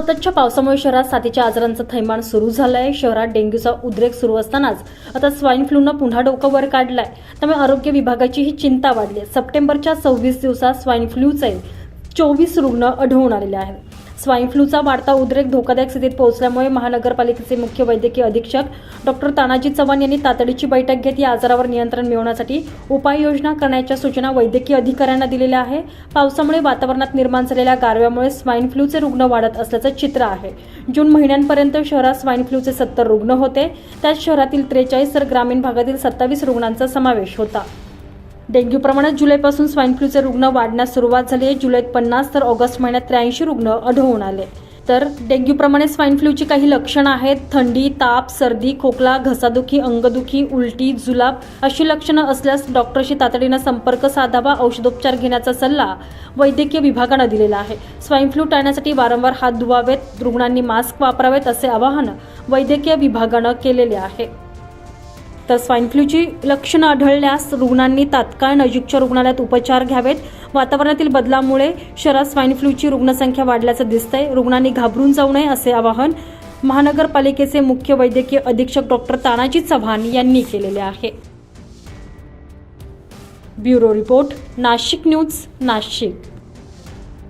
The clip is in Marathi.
सततच्या पावसामुळे शहरात साथीच्या आजारांचं थैमान सुरू झालं आहे शहरात डेंग्यूचा उद्रेक सुरू असतानाच आता स्वाईन फ्लूनं पुन्हा डोकं वर काढलंय. त्यामुळे आरोग्य विभागाची ही चिंता वाढली आहे सप्टेंबरच्या सव्वीस दिवसात स्वाईन फ्लूचे चोवीस रुग्ण आढळून आलेले आहेत. स्वाईन फ्लूचा वाढता उद्रेक धोकादायक स्थितीत पोहोचल्यामुळे महानगरपालिकेचे मुख्य वैद्यकीय अधीक्षक डॉक्टर तानाजी चव्हाण यांनी तातडीची बैठक घेत या आजारावर नियंत्रण मिळवण्यासाठी उपाययोजना करण्याच्या सूचना वैद्यकीय अधिकाऱ्यांना दिलेल्या आहे. पावसामुळे वातावरणात निर्माण झालेल्या गारव्यामुळे स्वाईन फ्लूचे रुग्ण वाढत असल्याचं चित्र आहे. जून महिन्यांपर्यंत शहरात स्वाईन फ्लूचे सत्तर रुग्ण होते. त्यात शहरातील त्रेचाळीस तर ग्रामीण भागातील सत्तावीस रुग्णांचा समावेश होता. डेंग्यूप्रमाणे जुलैपासून स्वाईन फ्लूचे रुग्ण वाढण्यास सुरुवात झाली आहे. जुलैत पन्नास तर ऑगस्ट महिन्यात त्र्याऐंशी रुग्ण आढळून आले. तर डेंग्यूप्रमाणे स्वाईन फ्लूची काही लक्षणं आहेत. थंडी ताप सर्दी खोकला घसादुखी अंगदुखी उलटी जुलाब अशी लक्षणं असल्यास डॉक्टरशी तातडीनं संपर्क साधावा. औषधोपचार घेण्याचा सल्ला वैद्यकीय विभागानं दिलेला आहे. स्वाईन फ्लू टाळण्यासाठी वारंवार हात धुवावेत. रुग्णांनी मास्क वापरावेत असे आवाहन वैद्यकीय विभागानं केलेले आहे. तर स्वाईन फ्लूची लक्षणं आढळल्यास रुग्णांनी तात्काळ नजीकच्या रुग्णालयात उपचार घ्यावेत. वातावरणातील बदलामुळे शहरात स्वाईन फ्लूची रुग्णसंख्या वाढल्याचं दिसतंय. रुग्णांनी घाबरून जाऊ नये असे आवाहन महानगरपालिकेचे मुख्य वैद्यकीय अधीक्षक डॉक्टर तानाजी चव्हाण यांनी केलेले आहे. Bureau report Nashik news Nashik.